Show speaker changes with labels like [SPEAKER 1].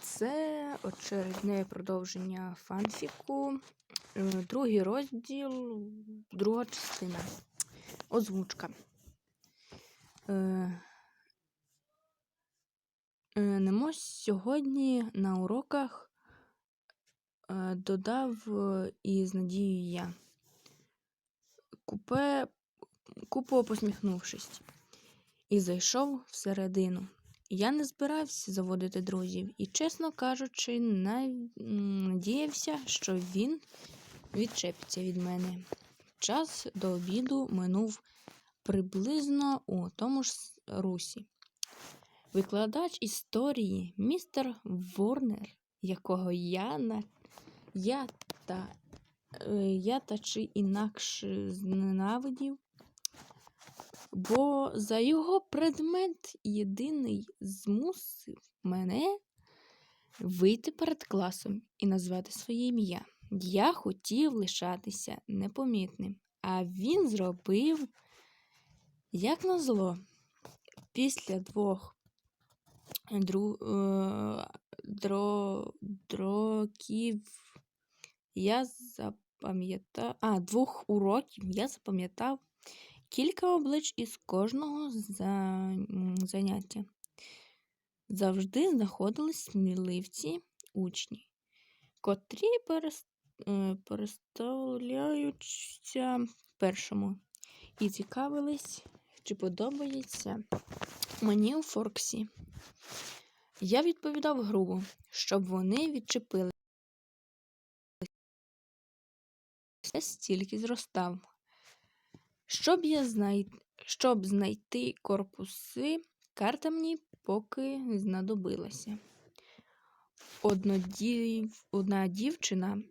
[SPEAKER 1] Це очередне продовження фанфіку. Е, Другий розділ, друга частина. Озвучка. Е, е, Немось сьогодні на уроках додав із надією я. Купе, купо посміхнувшись, і зайшов всередину. Я не збирався заводити друзів і, чесно кажучи, надіявся, що він відчепиться від мене. Час до обіду минув приблизно у тому ж русі. Викладач історії містер Ворнер, якого я на я та е, я та чи інакше зненавидів, бо за його предмет єдиний змусив мене вийти перед класом і назвати своє ім'я. Я хотів лишатися непомітним, а він зробив, як назло, після двох дру, е, дро, дроків я запам'ятав. А, двох уроків я запам'ятав кілька облич із кожного за, заняття. Завжди знаходились сміливці учні, котрі е, переставляються першому і цікавились, чи подобається мені у Форксі. Я відповідав грубо, щоб вони відчепили. Стільки зростав. Щоб я знай... Щоб знайти корпуси, карта мені поки знадобилася. Одна дівчина